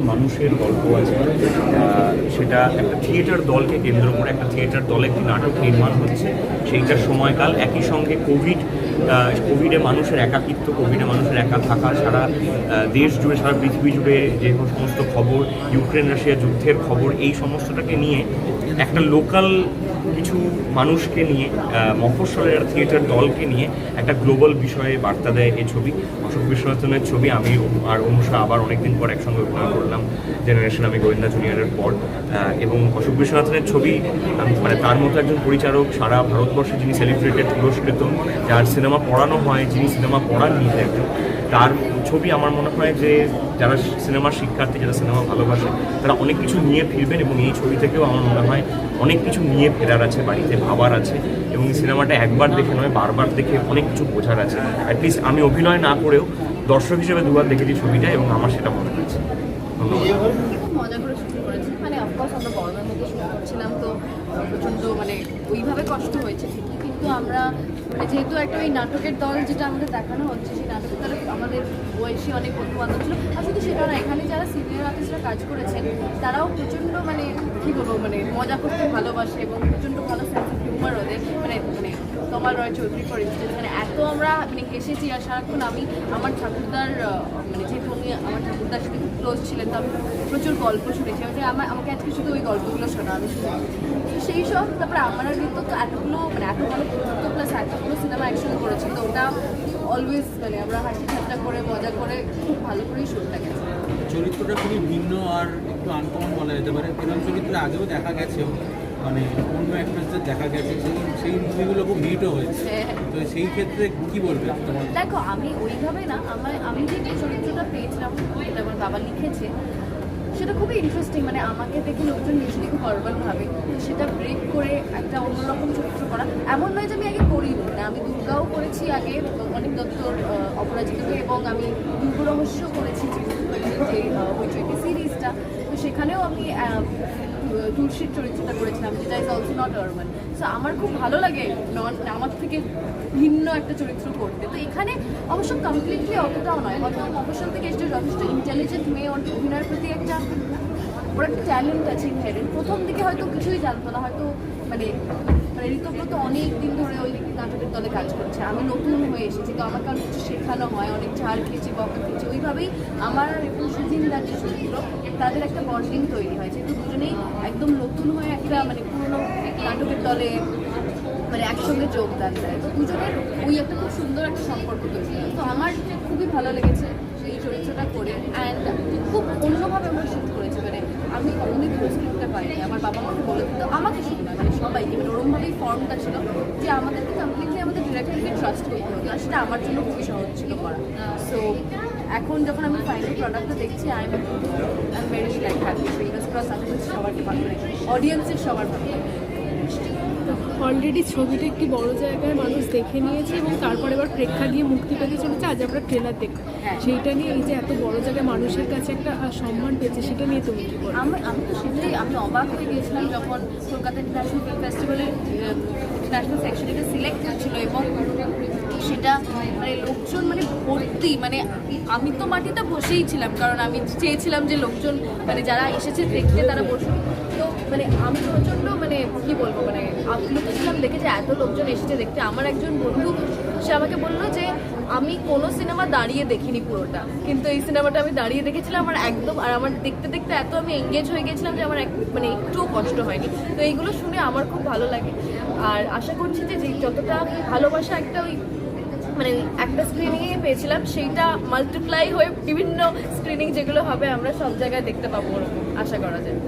মানুষের গল্প আছে। সেটা একটা থিয়েটার দলকে কেন্দ্র করে একটা থিয়েটার দলে একটি নাটক নির্মাণ হচ্ছে। সেইটার সময়কাল একই সঙ্গে কোভিড কোভিডে মানুষের একাকিত্ব, কোভিডে মানুষের একা থাকা সারা দেশ জুড়ে, সারা পৃথিবী জুড়ে যে সমস্ত খবর, ইউক্রেন, রাশিয়া যুদ্ধের খবর, এই সমস্তটাকে নিয়ে একটা লোকাল কিছু মানুষকে নিয়ে মফস্বলের থিয়েটার দলকে নিয়ে একটা গ্লোবাল বিষয়ে বার্তা দেয় এই ছবি। অশোক বিশ্বনাথনের ছবি, আমি আর অনুষা আবার অনেকদিন পর একসঙ্গে অভিনয় করলাম। জেনারেশন আমি গোয়েন্দা জুনিয়রের পর এবং অশোক বিশ্বনাথনের ছবি মানে তার মতো একজন পরিচালক সারা ভারতবর্ষে যিনি সেলিব্রেটেড পুরস্কৃত, যার সিনেমা পড়ানো হয়, যিনি সিনেমা পড়ান নিজে একজন, তার ছবি আমার মনে হয় যে যারা সিনেমার শিক্ষার্থী, যারা সিনেমা ভালোবাসে, তারা অনেক কিছু নিয়ে ফিরবেন এবং এই ছবি থেকেও আমার মনে হয় অনেক কিছু নিয়ে ফেরার আছে, বাড়িতে ভাবার আছে, এবং সিনেমাটা একবার দেখে নয়, বারবার দেখে অনেক কিছু বোঝার আছে। অ্যাটলিস্ট আমি অভিনয় না করেও দর্শক হিসেবে দুবার দেখেছি ছবিটা এবং আমার সেটা মনে হয়েছে। মজা করে শুটিং করেছি। মানে অফকোর্স আমরা গরমের মধ্যে শুট করছিলাম, তো প্রচণ্ড মানে ওইভাবে কষ্ট হয়েছে ঠিকই, কিন্তু আমরা মানে যেহেতু একটা ওই নাটকের দল যেটা আমাদের দেখানো হচ্ছে, সেই নাটকের দলে আমাদের বয়সী অনেক বন্ধু ছিল, আর সেটা না, এখানে যারা সিনিয়র আর্টিস্টরা কাজ করেছেন, তারাও প্রচণ্ড মানে কী বলব মানে মজা করতে ভালোবাসে এবং প্রচণ্ড ভালো তমাল রয় চৌধুরী ফর ইনস্টেন্স মানে এত আমরা মানে হেসেছি আর সারাক্ষণ আমি, আমার ঠাকুরদার মানে যেহেতু উনি আমার ঠাকুরদার সাথে খুব ক্লোজ ছিলেন, তো আমি প্রচুর গল্প শুনেছি। আমি আমার, আমাকে আজকে শুধু ওই গল্পগুলো শোনা আমি তো সেই সব, তারপরে আমার ঋতু তো এতগুলো মানে এত ভালো তো প্লাস এতগুলো সিনেমা একসঙ্গে করেছি, তো ওটা অলওয়েজ মানে আমরা হাসি ঠাট্টা করে, মজা করে খুব ভালো করেই শুটটা গেছে। চরিত্রটা খুবই ভিন্ন আর একটু আনকমন বলা যেতে পারে। এরকম চরিত্র আগেও দেখা গেছে মানে অন্য অ্যাক্ট্রেসদের দেখা গেছে সেই সেই মুভিগুলো খুব হিটও হয়েছে। হ্যাঁ। তো সেই ক্ষেত্রে কি বলবে তোমার? দেখো আমি ওইভাবে না আমার আমি যে চরিত্রটা পেয়েছিলাম আমার বাবা লিখেছে সেটা খুবই ইন্টারেস্টিং মানে আমাকে দেখে লোকজন নিশ্চয়ই খুব নর্মাল ভাবে সেটা ব্রেক করে একটা অন্যরকম চরিত্র করা। এমন নয় যে আমি আগে করিনি মানে আমি দুর্গাও করেছি আগে অনেক দত্তর অপরাজিতকে এবং আমি দুর্গ রহস্য করেছি যে যে হইচইতে সিরিজটা তো সেখানেও আমি তুলসীর চরিত্রটা করেছিলাম, যেটা is also not urban so আমার খুব ভালো লাগে নন আমার থেকে ভিন্ন একটা চরিত্র করতে। তো এখানে অবশ্য কমপ্লিটলি অতটাও নয় অথবা অবসর থেকে এসে যথেষ্ট ইন্টেলিজেন্ট মেয়ে অভিনয়ের প্রতি একটা ওর একটা ট্যালেন্ট আছে ইনহেরেন্ট প্রথম দিকে হয়তো কিছুই জানতো না, হয়তো মানে মানে ঋতব্রত অনেক দিন ধরে ওই নাটকের দলে কাজ করছে। আমি নতুন হয়ে এসেছি, তো আমাকে অনেক কিছু শেখানো হয়, অনেক ঝাড় খেয়েছি, বকা খেয়েছি। ওইভাবেই আমার একটু সুজিন্দার যে চরিত্র, তাদের একটা বন্ডিং তৈরি হয়। যেহেতু দুজনেই একদম নতুন হয়ে একটা মানে পুরোনো নাটকের দলে মানে একসঙ্গে যোগদান দেয়। তো দুজনের ওই একটা খুব সুন্দর একটা সম্পর্ক তৈরি তো আমার খুবই ভালো লেগেছে এই চরিত্রটা করে। অ্যান্ড খুব অন্যভাবে আমরা শুট করেছি মানে আমি আমার বাবা আমাকে বলে দিত, আমাকে শুধু না মানে মানে ওরমভাবেই ফর্মটা ছিল যে আমাদেরকে কমপ্লিটলি আমাদের ডিরেক্টরকে ট্রাস্ট করতে হবে আর সেটা আমার জন্য খুবই সহজ ছিল করা। সো এখন যখন আমি ফাইনাল প্রোডাক্টটা দেখছি I am I am very like happy fingers cross আমি সবার ভালো লাগে অডিয়েন্সের সবার ভালো। লাগে অলরেডি ছবিটা একটি বড় জায়গায় মানুষ দেখে নিয়েছে এবং তারপর এবার প্রেক্ষাগৃহে মুক্তি পেতে চলেছে। আজ আমরা ট্রেলার দেখব। হ্যাঁ। সেইটা নিয়ে এই যে এত বড় জায়গায় মানুষের কাছে একটা সম্মান পেয়েছে সেটা নিয়ে তুমি কি বলো? আমি আমি তো সেটাই আমি অবাক হয়ে গিয়েছিলাম যখন কলকাতা ইন্টারন্যাশনাল ফিল্ম ফেস্টিভ্যালের ইন্টারন্যাশনাল সেকশন এটা সিলেক্ট হয়েছিল এবং সেটা মানে লোকজন মানে ভর্তি মানে আমি তো মাটিতে বসেই ছিলাম কারণ আমি চেয়েছিলাম যে লোকজন মানে যারা এসেছে দেখতে তারা বসুক। তো মানে আমি প্রচণ্ড মানে কি বলব মানে আপ্লুত ছিলাম দেখে যে এত লোকজন এসেছে দেখতে। আমার একজন বন্ধু, সে আমাকে বলল যে, আমি কোনো সিনেমা দাঁড়িয়ে দেখিনি পুরোটা। কিন্তু এই সিনেমাটা আমি দাঁড়িয়ে দেখেছিলাম আমার একদম, আর আমার দেখতে দেখতে এত আমি এঙ্গেজ হয়ে গেছিলাম যে আমার মানে একটুও কষ্ট হয়নি। তো এইগুলো শুনে আমার খুব ভালো লাগে। আর আশা করছি যে যতটা ভালোবাসা একটা ওই মানে একটা স্ক্রিনিংয়ে পেয়েছিলাম, সেইটা মাল্টিপ্লাই হয়ে বিভিন্ন স্ক্রিনিং যেগুলো হবে আমরা সব জায়গায় দেখতে পাবো আশা করা যায়।